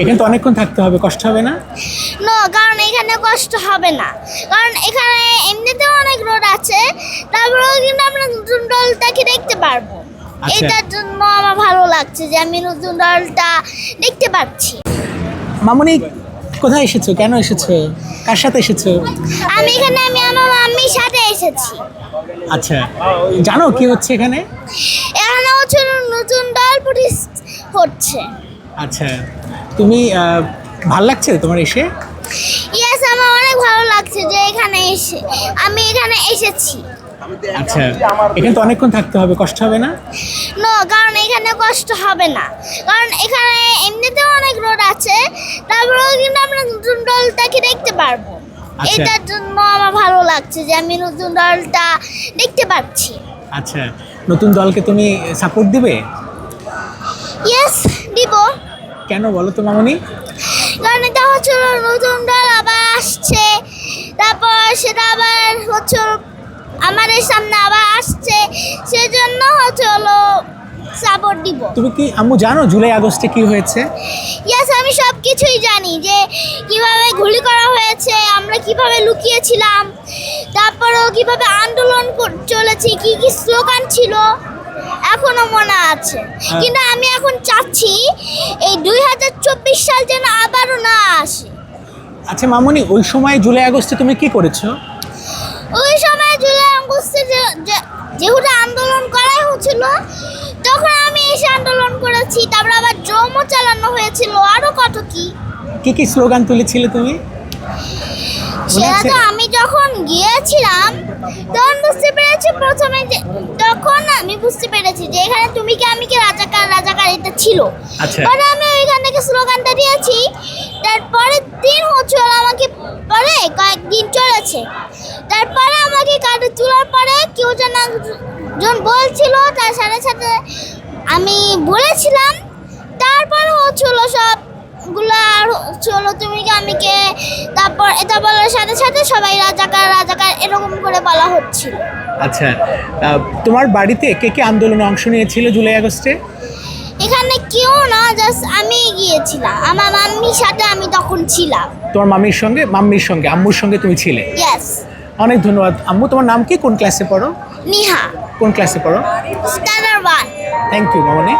এখানে তো অনেকক্ষণ থাকতে হবে কষ্ট হবে না? নো কারণ এখানে কষ্ট হবে না। কারণ এখানে এমনিতেও অনেক রোড আছে তারপরেও কিন্তু আমরা নতুন দলটাকে দেখতে পারব। আচ্ছা। এটার জন্য আমার ভালো লাগছে যে আমি নতুন দলটা দেখতে পাচ্ছি। মামনি কোথায় এসেছ? কেন এসেছ? কার সাথে এসেছ? আমি এখানে আমি আমার মাম্মির সাথে এসেছি। আচ্ছা। জানো কি হচ্ছে এখানে? এখানে হচ্ছে নতুন দল প্রতিষ্ঠ হচ্ছে। আচ্ছা। তুমি ভালো লাগছে তোমার এসে? ইয়েস আমার অনেক ভালো লাগছে যে এখানে এসে আমি এখানে এসেছি। আচ্ছা এখানে তো অনেকক্ষণ থাকতে হবে কষ্ট হবে না? নো কারণ এখানে কষ্ট হবে না। কারণ এখানে এমনিতেও অনেক রোড আছে তারপরেও কিন্তু আমরা নতুন দলটাকে দেখতে পারব। আচ্ছা। এটার জন্য আমার ভালো লাগছে যে আমি নতুন দলটা দেখতে পাচ্ছি। আচ্ছা নতুন দলকে তুমি সাপোর্ট দিবে? ইয়েস দিব। কেন বলো তো মামনি? কারণ এটা হচ্ছে নতুন ডাল আবার আসছে। তারপর সেটা আবার হচ্ছে আমাদের সামনে আবার আসছে। সেজন্য হচ্ছে হলো সাপোর্ট দিব। তুমি কি আম্মু জানো জুলাই আগস্টে কি হয়েছে? ইয়েস আমি সব কিছুই জানি যে কীভাবে গুলি করা হয়েছে আমরা কীভাবে লুকিয়েছিলাম তারপরেও কীভাবে আন্দোলন চলেছে কি কি স্লোগান ছিল। এখনও মনে আছে। কিন্তু আমি এখন চাচ্ছি এই দুই হাজার চব্বিশ সাল যেন আবারও না আসে। আচ্ছা মামনি ওই সময় জুলাই আগস্টে তুমি কি করেছ? ওই সময় জুলাই আগস্টে যেহেতু আন্দোলন করাই হচ্ছিল তখন আমি এসে আন্দোলন করেছি তারপর আবার জমও চালানো হয়েছিল। আরও কত কি? কি কি স্লোগান তুলেছিলে তুমি? সেটা? তো আমি যখন গিয়েছিলাম তখন বুঝতে পেরেছি প্রথমে যে বুঝতে পেরেছি যে এখানে তুমি কি আমি কি রাজাকার রাজাকার এটা ছিল। আচ্ছা। পরে আমি ওইখান থেকে স্লোগানটা দিয়েছি তারপরে দিন হচ্ছে হলো আমাকে পরে কয়েকদিন চলেছে। তারপরে আমাকে কাটে তোলার পরে কেউ যেন একজন বলছিল তার সাথে সাথে আমি বলেছিলাম। তারপরে হচ্ছিল সবগুলা আর হচ্ছিল তুমি কি আমি কে তারপর এটা বলার সাথে সাথে সবাই রাজাকার রাজাকার এরকম করে বলা হচ্ছিল। আচ্ছা তোমার বাড়িতে কে কে আন্দোলনে অংশ নিয়েছিল জুলাই আগস্টে? এখানে কেউ না জাস্ট আমি গিয়েছিলাম। আমার মাম্মির সাথে আমি তখন ছিলাম। তোমার মাম্মির সঙ্গে? মাম্মির সঙ্গে আম্মুর সঙ্গে তুমি ছিলে? ইয়েস অনেক ধন্যবাদ। আম্মু তোমার নাম কি? কোন ক্লাসে পড়ো? নিহা। কোন ক্লাসে পড়ো? Standard one thank you Mamoni.